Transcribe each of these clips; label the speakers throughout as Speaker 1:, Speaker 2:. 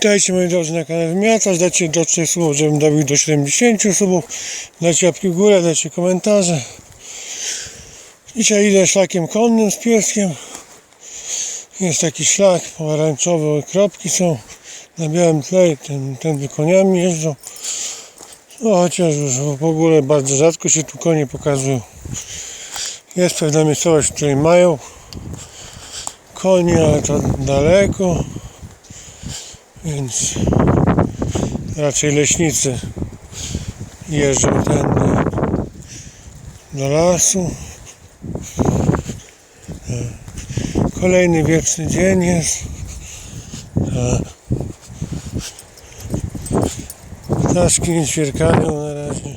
Speaker 1: Witajcie moi drodzy na kanale Wymiatacz, dajcie do 3 słów, żebym dobił do 70 subów, dajcie łapki w górę, dajcie komentarze. Dzisiaj idę szlakiem konnym z pieskiem. Jest taki szlak pomarańczowy, kropki są na białym tle, ten, tędy koniami jeżdżą. No chociaż już w ogóle bardzo rzadko się tu konie pokazują. Jest pewna miejscowość, w której mają konie, ale to daleko. Więc raczej leśnicy jeżdżą tędy do lasu. Kolejny wieczny dzień jest. Ptaszki nie ćwierkają na razie.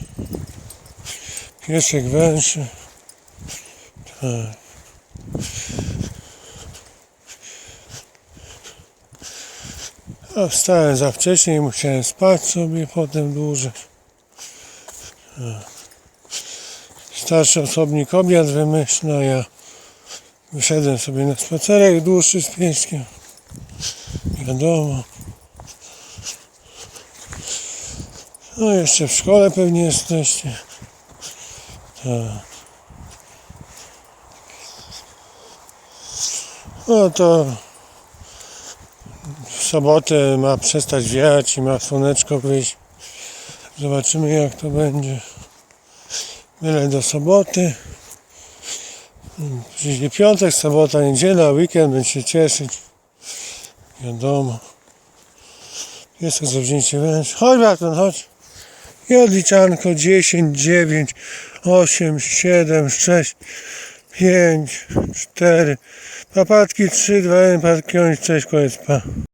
Speaker 1: Piesek węszy. Tak. A wstałem za wcześnie i musiałem spać sobie potem dłużej. Starszy osobnik obiad wymyślał, ja wyszedłem sobie na spacerek dłuższy z pieskiem. Wiadomo. No jeszcze w szkole pewnie jesteście. Tak. No to w sobotę ma przestać wiać i ma słoneczko wyjść. Zobaczymy jak to będzie. Byle do soboty. Przyjdzie piątek, sobota, niedziela, weekend, będzie się cieszyć. Wiadomo. Jest to zawzięcie wręcz. Chodź Barton, chodź. I odliczanko 10, 9, 8, 7, 6, 5, 4. Papatki 3, 2, 1, papatki 6, koniec, pa.